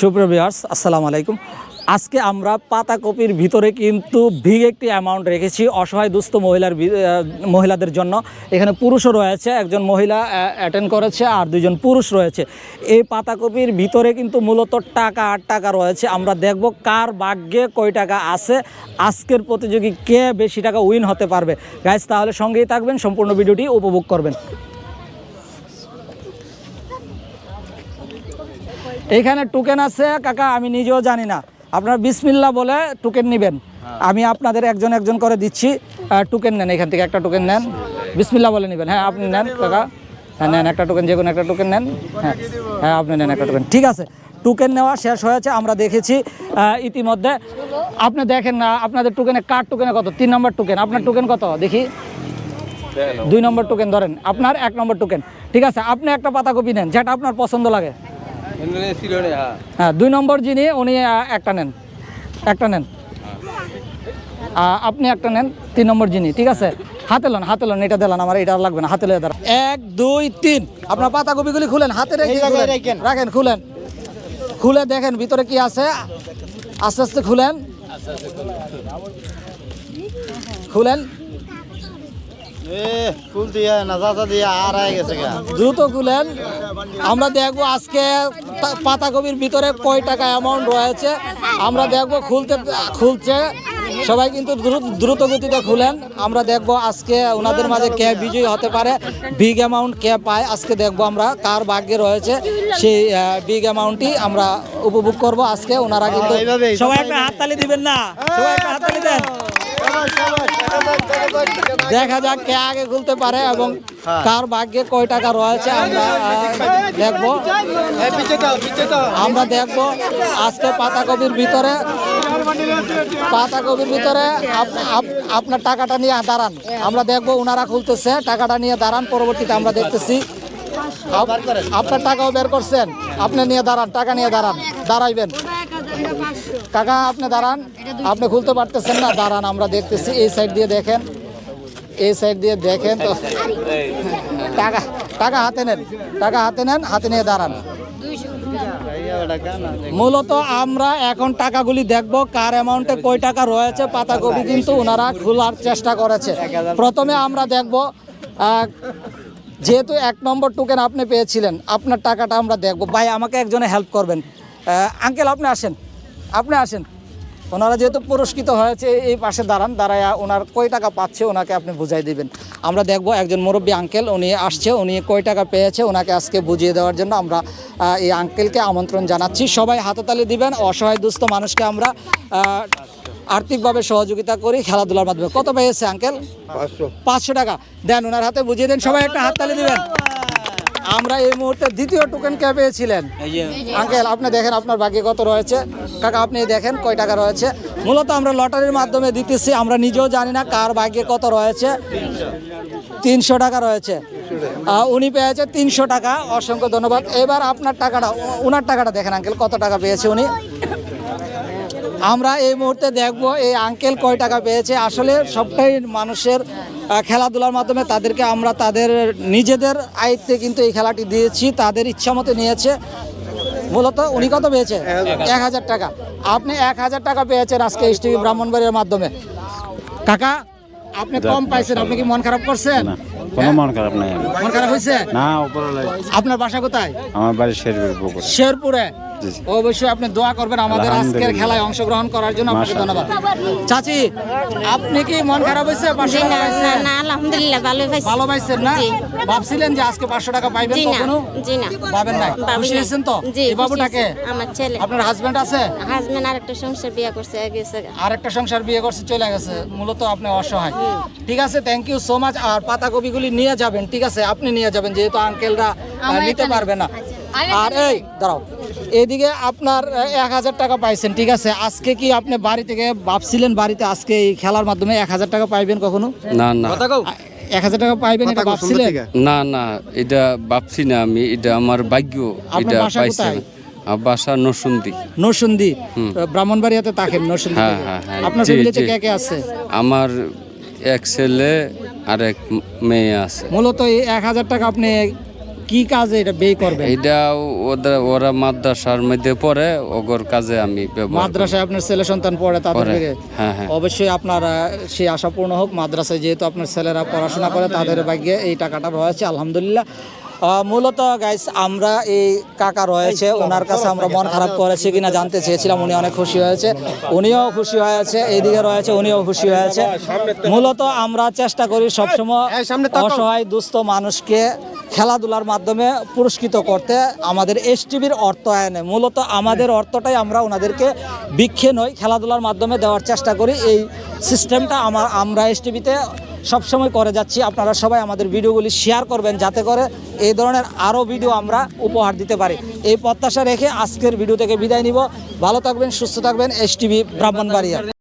সুপ্রিয় ভিউয়ার্স, আসসালামু আলাইকুম। আজকে আমরা পাতাকপির ভিতরে কিন্তু বিগ একটি অ্যামাউন্ট রেখেছি অসহায় দুস্থ মহিলার মহিলাদের জন্য। এখানে পুরুষও রয়েছে, একজন মহিলা অ্যাটেন্ড করেছে আর দুজন পুরুষ রয়েছে। এই পাতাকপির ভিতরে কিন্তু মূলত টাকা আট টাকা রয়েছে। আমরা দেখব কার ভাগ্যে কয় টাকা আছে। আজকের প্রতিযোগী কে বেশি টাকা উইন হতে পারবে? গাইজ তাহলে সঙ্গেই থাকবেন, সম্পূর্ণ ভিডিওটি উপভোগ করবেন। এইখানে টোকেন আছে কাকা আমি নিজেও জানি না। আপনারা বিসমিল্লা বলে টোকেন নেবেন। আমি আপনাদের একজন একজন করে দিচ্ছি। টোকেন নেন এখান থেকে একটা টোকেন নেন। বিসমিল্লা বলে নেবেন। হ্যাঁ আপনি নেন কাকা। হ্যাঁ নেন একটা টোকেন যে কোনো একটা টোকেন নেন। হ্যাঁ হ্যাঁ আপনি নেন একটা টোকেন ঠিক আছে টোকেন নেওয়া শেষ হয়েছে আমরা দেখেছি ইতিমধ্যে। আপনি দেখেন না আপনাদের টোকেনে কার টোকেনে কত? তিন নম্বর টোকেন আপনার টোকেন কত? দেখি। দুই নম্বর টোকেন ধরেন। আপনার এক নম্বর টোকেন ঠিক আছে আপনি একটা পাতাকপি নেন যেটা আপনার পছন্দ লাগে। হ্যাঁ দুই নম্বর যিনি উনি একটা নেন। একটা নেন। আপনি একটা নেন তিন নম্বর যিনি ঠিক আছে? হাতে লন হাতে লন এটা দিলাম আমার এটা লাগবে না হাতে লয়ে দাঁড়ান। এক দুই তিন। আপনার পাতাকপিগুলি খুলেন হাতে রেখে রাখেন খুলেন। খুলে দেখেন ভিতরে কি আছে? আস্তে আস্তে খুলেন। খুলেন ফুল দিয়ে নাজাতা দিয়ে আর আয় গেছে গা দ্রুত খুলেন আমরা দেখব আজকে পাতাকপির ভিতরে কয় টাকা অ্যামাউন্ট রয়েছে। আমরা দেখব খুলতে খুলছে। সবাই কিন্তু দ্রুত- দ্রুত গতিতে খুলেন। আমরা দেখব আজকে ওনাদের মাঝে কে বিজয়ী হতে পারে। বিগ অ্যামাউন্ট কে পায়। আজকে দেখব আমরা কার ভাগ্যে রয়েছে সেই বিগ অ্যামাউন্টটি আমরা উপভোগ করব আজকে। ওনারা কিন্তু সবাই একটা হাততালি দিবেন না? সবাই একটা হাততালি দেন। দেখা যাক কে আগে খুলতে পারে এবং কার ভাগ্যে কয় টাকা রয়েছে আমরা দেখব। আমরা দেখব আজকে পাতাকপির ভিতরে পাতাকপির ভিতরে আপ- আপ- আপনার টাকাটা নিয়ে দাঁড়ান। আমরা দেখব ওনারা খুলতেছে টাকাটা নিয়ে দাঁড়ান পরবর্তীতে আমরা দেখতেছি। আপ- আপনার টাকাও বের করছেন আপনি নিয়ে দাঁড়ান টাকা নিয়ে দাঁড়ান দাঁড়াইবেন। কাকা আপনি দাঁড়ান। আপনি খুলতে পারতেছেন না দাঁড়ান আমরা দেখতেছি। এই সাইড দিয়ে দেখেন। এই সাইড দিয়ে দেখেন তো। টাকা টাকা হাতে নেন। টাকা হাতে নেন হাতে নিয়ে দাঁড়ান। মূলত আমরা এখন টাকাগুলি দেখব কার অ্যামাউন্টে কয় টাকা রয়েছে পাতাকপি কিন্তু ওনারা খোলার চেষ্টা করেছে। প্রথমে আমরা দেখব যেহেতু এক নম্বর টোকেন আপনি পেয়েছিলেন আপনার টাকাটা আমরা দেখব। ভাই আমাকে একজনে হেল্প করবেন। আঙ্কেল আপনি আসেন। আপনি আসেন। ওনারা যেহেতু পুরস্কৃত হয়েছে এই পাশে দাঁড়ান দাঁড়ায় ওনার কয় টাকা পাচ্ছে ওনাকে আপনি বুঝাই দিবেন। আমরা দেখব একজন মুরব্বী আঙ্কেল উনি আসছে উনি কয় টাকা পেয়েছে ওনাকে আজকে বুঝিয়ে দেওয়ার জন্য আমরা এই আঙ্কেলকে আমন্ত্রণ জানাচ্ছি। সবাই হাততালি দিবেন অসহায় দুস্থ মানুষকে আমরা আর্থিকভাবে সহযোগিতা করি খেলাধুলার মাধ্যমে। কত পেয়েছে আঙ্কেল পাঁচশো। টাকা। দেন ওনার হাতে বুঝিয়ে দেন সবাই একটা হাততালি দিবেন। আমরা এই মুহূর্তে দ্বিতীয় টোকেন কে পেয়েছিলেন। আঙ্কেল আপনি দেখেন আপনার ভাগ্যে কত রয়েছে। কাকা আপনি দেখেন কয় টাকা রয়েছে। মূলত আমরা লটারির মাধ্যমে দিতেছি আমরা নিজেও জানি না কার ভাগ্যে কত রয়েছে। তিনশো টাকা রয়েছে। উনি পেয়েছে তিনশো টাকা। অসংখ্য ধন্যবাদ। এবার আপনার টাকাটা ওনার টাকাটা দেখেন আঙ্কেল কত টাকা পেয়েছে উনি। আমরা এই মুহূর্তে দেখব এই আঙ্কেল কয় টাকা পেয়েছে। আসলে সবটাই মানুষের খেলাধুলার মাধ্যমে তাদেরকে আমরা তাদের নিজেদের আয়ত্তে কিন্তু এই খেলাটি দিয়েছি তাদের ইচ্ছা মতো নিয়েছে। মূলত উনি কত পেয়েছে? এক হাজার টাকা। আপনি এক হাজার টাকা পেয়েছেন আজকে এস টিভি ব্রাহ্মণবাড়ির মাধ্যমে। কাকা আপনি কম পাইছেন আপনি কি মন খারাপ করছেন? কোনো মন খারাপ নাই। মন খারাপ হয়েছে না আপনার বাসা কোথায়? আমার বাড়ি শেরপুর শেরপুরে। অবশ্যই আপনি দোয়া করবেন আমাদের আজকের খেলায় অংশগ্রহণ করার জন্য আপনাকে ধন্যবাদ। চাচি আপনি কি মন খারাপ হয়েছে? পাঁচশো টাকা না না পাইছেন? না আলহামদুলিল্লাহ ভালো পাইছি। ভালো পাইছেন না? ভাবছিলেন যে আজকে পাঁচশো টাকা পাইবেন জি না কখনো? জি না। পাবেন না খুশি হয়েছেন তো? এই বাবুটাকে? আমার ছেলে। আপনার হাজবেন্ড আছে? হাজবেন্ড আরেকটা সংসার বিয়ে করছে গেছে আরেকটা সংসার বিয়ে করছে চলে গেছে। মূলত আপনি অসহায়। ঠিক আছে থ্যাংক ইউ সো মাচ আর পাতা পাতাকপিগুলি নিয়ে যাবেন ঠিক আছে? আপনি নিয়ে যাবেন যেহেতু আঙ্কেলরা নিতে পারবে না। আচ্ছা। আর এই দাঁড়াও। এদিকে আপনার এক হাজার টাকা পাইছেন ঠিক আছে? আজকে কি আপনি বাড়ি থেকে ভাবছিলেন বাড়িতে আজকে এই খেলার মাধ্যমে এক হাজার টাকা পাইবেন কখনো? না না। এক হাজার টাকা পাইবেন এটা ভাবছিলেন? না না এটা ভাবছি না আমি এটা আমার ভাগ্য এটা পাইছি? বাসা নসুন্দি নরসিংদী ব্রাহ্মণবাড়িয়াতে থাকেন হ্যাঁ, হ্যাঁ, হ্যাঁ। আপনার ফ্যামিলিতে কে কে আছে? আমার এক ছেলে আর এক মেয়ে আছে। মূলত এই এক হাজার টাকা আপনি কি কাজে এটা ব্যয় করবেন এটা ওদের ওরা মাদ্রাসার মধ্যে পড়ে ওগর কাজে আমি মাদ্রাসায় আপনার ছেলে সন্তান পড়ে তাদের থেকে হ্যাঁ, হ্যাঁ। অবশ্যই আপনার সেই আশা পূর্ণ হোক মাদ্রাসায় যেহেতু আপনার ছেলেরা পড়াশোনা করে তাদের ভাগ্যে এই টাকাটা রয়েছে আলহামদুলিল্লাহ। মূলত গাইস আমরা এই কাকা রয়েছে ওনার কাছে আমরা মন খারাপ করেছি কিনা জানতে চেয়েছিলাম উনি অনেক খুশি হয়েছে উনিও খুশি হয়েছে এইদিকে রয়েছে উনিও খুশি হয়েছে মূলত আমরা চেষ্টা করি সবসময় অসহায় দুস্থ মানুষকে খেলাধুলার মাধ্যমে পুরস্কৃত করতে আমাদের এস টিভির অর্থায়নে মূলত আমাদের অর্থটাই আমরা ওনাদেরকে বিক্ষে নই, খেলাধুলার মাধ্যমে দেওয়ার চেষ্টা করি। এই সিস্টেমটা আমার, আমরা এস টিভিতে সবসময় করে যাচ্ছি। আপনারা সবাই আমাদের ভিডিওগুলি শেয়ার করবেন যাতে করে এই ধরনের আরও ভিডিও আমরা উপহার দিতে পারি। এই প্রত্যাশা রেখে আজকের ভিডিও থেকে বিদায় নিব। ভালো থাকবেন, সুস্থ থাকবেন। S TV Brahmanbaria.